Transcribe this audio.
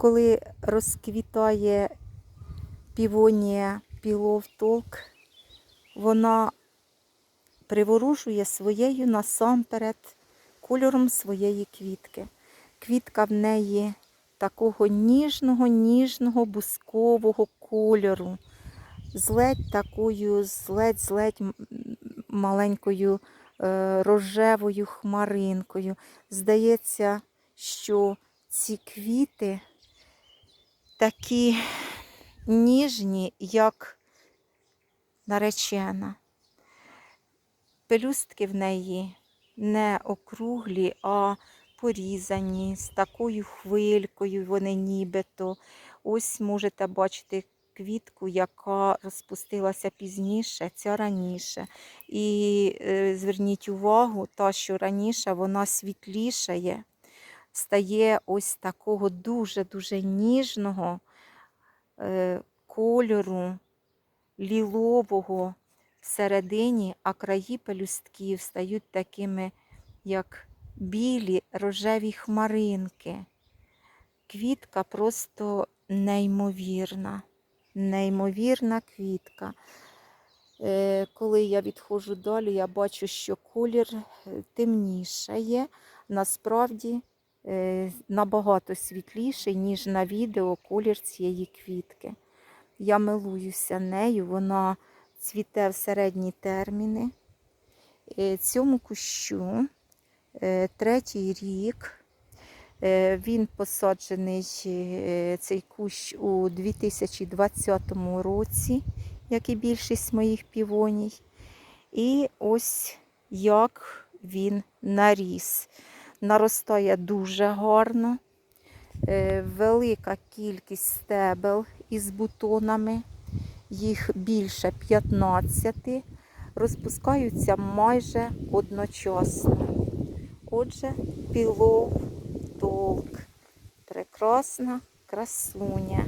коли розквітає півонія піловтолк, вона приворужує своєю насамперед кольором своєї квітки. Квітка в неї такого ніжного, ніжного бускового кольору, з ледь такою, з ледь, з ледь маленькою е, рожевою хмаринкою. Здається, що ці квіти такі ніжні, як наречена. Пелюстки в неї не округлі, а порізані, з такою хвилькою вони нібито. Ось можете бачити квітку, яка розпустилася пізніше, ця раніше. І е, зверніть увагу, та, що раніше вона світлішає, стає ось такого дуже-дуже ніжного е, кольору, лілового всередині, а краї пелюстків стають такими, як білі рожеві хмаринки. Квітка просто неймовірна, неймовірна квітка. Е, Коли я відходжу далі, я бачу, що колір е, темнішає. Насправді набагато світліший, ніж на відео колір цієї квітки. Я милуюся нею, вона цвіте в середні терміни. Е, Цьому кущу е, третій рік. Е, Він посаджений е, цей кущ у 2020 році, як і більшість моїх півоній. І ось як він наріс. Наростає дуже гарно. Е, Велика кількість стебел із бутонами, їх більше 15, розпускаються майже одночасно. Отже, пілов толк. Прекрасна красуня.